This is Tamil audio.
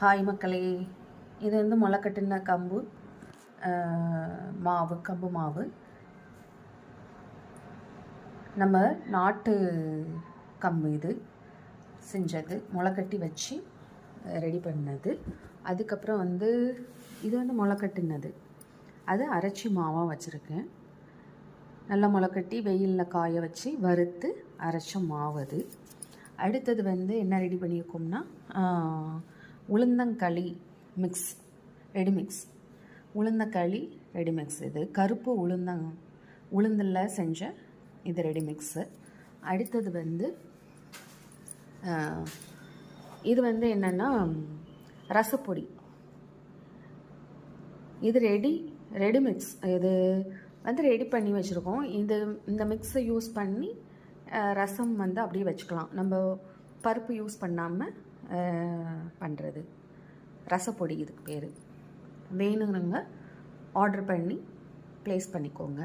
ஹாய் மக்களே இது வந்து முளைக்கட்டின கம்பு மாவு கம்பு மாவு. நம்ம நாட்டு கம்பு இது. செஞ்சது முளைக்கட்டி வச்சு ரெடி பண்ணது. அதுக்கப்புறம் வந்து இது வந்து முளைக்கட்டினது. அது அரைச்சி மாவாக வச்சுருக்கேன். நல்லா முளைக்கட்டி வெயிலில் காய வச்சு வறுத்து அரைச்ச மாவு அது. அடுத்தது வந்து என்ன ரெடி பண்ணியிருக்கோம்னா உளுந்தங்களி மிக்ஸ் ரெடி மிக்ஸ் உளுந்தங்களி ரெடி மிக்ஸ் இது கருப்பு உளுந்தங் உளுந்தில் செஞ்ச இது ரெடி மிக்ஸு அடுத்தது வந்து இது வந்து என்னென்னா ரசப்பொடி. இது ரெடி ரெடி மிக்ஸ் இது வந்து ரெடி பண்ணி வச்சுருக்கோம். இது இந்த மிக்ஸை யூஸ் பண்ணி ரசம் வந்து அப்படியே வச்சுக்கலாம். நம்ம பருப்பு யூஸ் பண்ணாமல் பண்ணுறது ரசப்பொடி இதுக்கு பேர். வேணுங்கிறவங்க ஆர்டர் பண்ணி ப்ளேஸ் பண்ணிக்கோங்க.